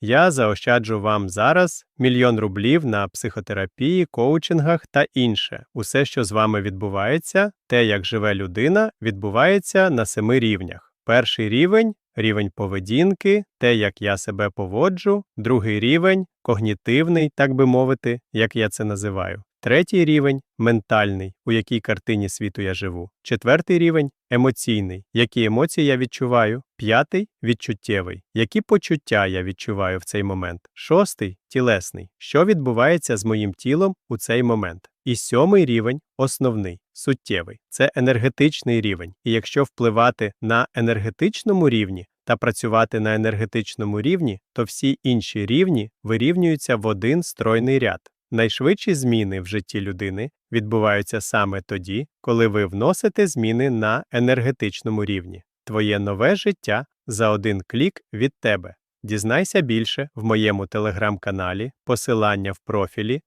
Я заощаджу вам зараз мільйон рублів на психотерапії, коучингах та інше. Усе, що з вами відбувається, те, як живе людина, відбувається на семи рівнях. Перший рівень рівень поведінки, те, як я себе поводжу, другий рівень когнітивний, так би мовити, як я це називаю. Третій рівень ментальний, у якій картині світу я живу. Четвертий рівень емоційний, які емоції я відчуваю. П'ятий відчуттєвий, які почуття я відчуваю в цей момент. Шостий тілесний, що відбувається з моїм тілом у цей момент. І сьомий рівень основний, суттєвий це енергетичний рівень. І якщо впливати на енергетичному рівні та працювати на енергетичному рівні, то всі інші рівні вирівнюються в один стройний ряд. Найшвидші зміни в житті людини відбуваються саме тоді, коли ви вносите зміни на енергетичному рівні. Твоє нове життя за один клік від тебе. Дізнайся більше в моєму телеграм-каналі, посилання в профілі